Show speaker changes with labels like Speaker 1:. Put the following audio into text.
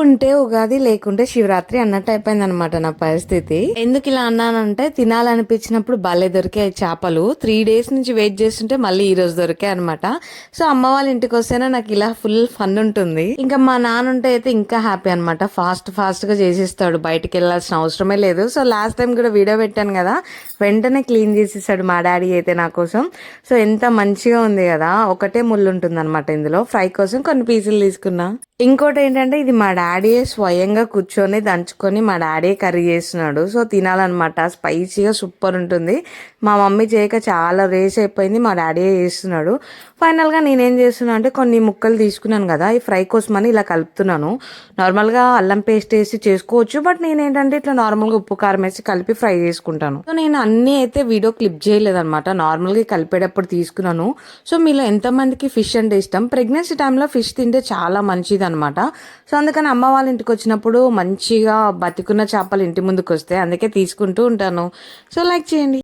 Speaker 1: ఉంటే ఉగాది లేకుంటే శివరాత్రి అన్నట్టు అయిపోయింది అనమాట నా పరిస్థితి. ఎందుకు ఇలా అన్నానంటే తినాలనిపించినప్పుడు భలే దొరికే చేపలు. త్రీ డేస్ నుంచి వెయిట్ చేస్తుంటే మళ్ళీ ఈ రోజు దొరికాయి అనమాట సో అమ్మ వాళ్ళ ఇంటికి వస్తేనే నాకు ఇలా ఫుల్ ఫన్ ఉంటుంది. ఇంకా మా నాన్న ఉంటే అయితే ఇంకా హ్యాపీ అనమాట ఫాస్ట్ ఫాస్ట్గా చేసిస్తాడు. బయటికి వెళ్ళాల్సిన అవసరమే లేదు. సో లాస్ట్ టైం కూడా వీడియో పెట్టాను కదా. వెంటనే క్లీన్ చేసేసాడు మా డాడీ అయితే నా కోసం. సో ఎంత మంచిగా ఉంది కదా ఒకటే ముళ్ళు ఉంటుంది అనమాట ఇందులో. ఫ్రై కోసం కొన్ని పీసులు తీసుకున్నా. ఇంకోటి ఏంటంటే ఇది మా డాడీ స్వయంగా కూర్చొని దంచుకొని మా డాడీ కర్రీ చేస్తున్నాడు. సో తినాలన్నమాట. స్పైసీగా సూపర్ ఉంటుంది. మా మమ్మీ చేయక చాలా రేస్ అయిపోయింది మా డాడీ చేస్తున్నాడు. ఫైనల్గా నేనేం చేస్తున్నా అంటే కొన్ని ముక్కలు తీసుకున్నాను కదా ఈ ఫ్రై కోసం అని ఇలా కలుపుతున్నాను. నార్మల్గా అల్లం పేస్ట్ వేసి చేసుకోవచ్చు బట్ నేనేంటంటే ఇట్లా నార్మల్గా ఉప్పు కారం వేసి కలిపి ఫ్రై చేసుకుంటాను. సో నేను అన్నీ అయితే వీడియో క్లిప్ చేయలేదన్నమాట. నార్మల్గా కలిపేటప్పుడు తీసుకున్నాను. సో మీలో ఎంతమందికి ఫిష్ అంటే ఇష్టం? ప్రెగ్నెన్సీ టైంలో ఫిష్ తింటే చాలా మంచిది అనమాట సో అందుకని అమ్మ వాళ్ళ ఇంటికి వచ్చినప్పుడు మంచిగా బతికున్న చేపలు ఇంటి ముందుకు వస్తాయి అందుకే తీసుకుంటూ ఉంటాను. సో లైక్ చేయండి.